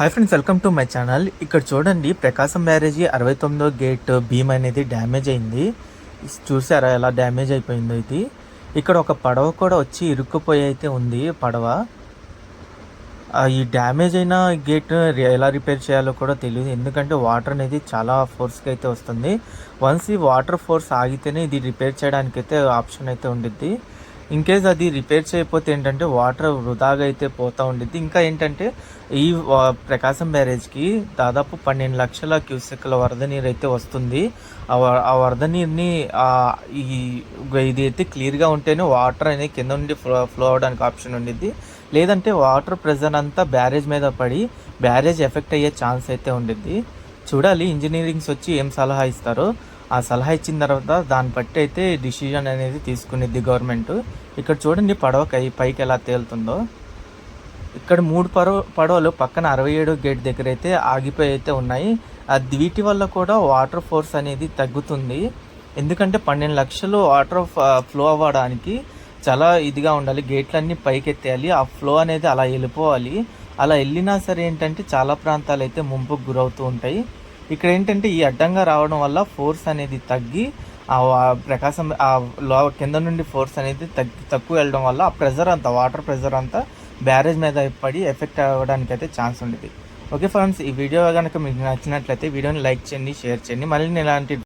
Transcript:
Hi friends welcome to my channel ఇక్కడ చూడండి ప్రకాశం బ్యారేజీ అరవై తొమ్మిదో గేట్ భీమ్ అనేది డ్యామేజ్ అయింది. చూసారా ఎలా డ్యామేజ్ అయిపోయిందో ఇది. ఇక్కడ ఒక పడవ కూడా వచ్చి ఇరుక్కుపోయి అయితే ఉంది పడవ. ఈ డ్యామేజ్ అయిన గేట్ ఎలా రిపేర్ చేయాలో కూడా తెలియదు. ఎందుకంటే వాటర్ అనేది చాలా ఫోర్స్కి అయితే వస్తుంది. వన్స్ ఈ వాటర్ ఫోర్స్ ఆగితేనే ఇది రిపేర్ చేయడానికి అయితే ఆప్షన్ అయితే ఉండిద్ది. ఇన్ కేస్ అది రిపేర్ చేయకపోతే ఏంటంటే వాటర్ వృధాగా అయితే పోతూ ఉండిద్ది. ఇంకా ఏంటంటే ఈ ప్రకాశం బ్యారేజ్కి దాదాపు పన్నెండు లక్షల క్యూసెక్ల వరద నీరు అయితే వస్తుంది. ఆ వ- ఆ వరద నీరుని ఈ ఇది అయితే క్లియర్గా ఉంటేనే వాటర్ అనేది కింద నుండి ఫ్లో ఫ్లో అవడానికి ఆప్షన్ ఉండిద్ది. లేదంటే వాటర్ ప్రెజర్ అంతా బ్యారేజ్ మీద పడి బ్యారేజ్ ఎఫెక్ట్ అయ్యే ఛాన్స్ అయితే ఉండిద్ది. చూడాలి ఇంజనీరింగ్స్ వచ్చి ఏం సలహా ఇస్తారో. ఆ సలహా ఇచ్చిన తర్వాత దాన్ని బట్టి అయితే డిసిజన్ అనేది తీసుకునిద్ది గవర్నమెంట్. ఇక్కడ చూడండి పడవ కై- పైకి ఎలా తేలుతుందో. ఇక్కడ మూడు పడవ పడవలు పక్కన అరవై ఏడు గేట్ దగ్గర అయితే ఆగిపోయి అయితే ఉన్నాయి. అది వీటి వల్ల కూడా వాటర్ ఫోర్స్ అనేది తగ్గుతుంది. ఎందుకంటే పన్నెండు లక్షలు వాటర్ ఫ్లో అవ్వడానికి చాలా ఇదిగా ఉండాలి. గేట్లన్నీ పైకి ఎత్తేయాలి. ఆ ఫ్లో అనేది అలా వెళ్ళిపోవాలి. అలా వెళ్ళినా సరే ఏంటంటే చాలా ప్రాంతాలు అయితే ముంపుకు గురవుతూ ఉంటాయి. ఇక్కడ ఏంటంటే ఈ అడ్డంగా రావడం వల్ల ఫోర్స్ అనేది తగ్గి ఆ ప్రకాశం ఆ లో కింద నుండి ఫోర్స్ అనేది తగ్గి తక్కువ వెళ్ళడం వల్ల ఆ ప్రెజర్ అంతా వాటర్ ప్రెజర్ అంతా బ్యారేజ్ మీద పడి ఎఫెక్ట్ అవ్వడానికి అయితే ఛాన్స్ ఉండేది. ఓకే ఫ్రెండ్స్ ఈ వీడియో కనుక మీకు నచ్చినట్లయితే వీడియోని లైక్ చేయండి షేర్ చేయండి. మళ్ళీ నేను ఇలాంటి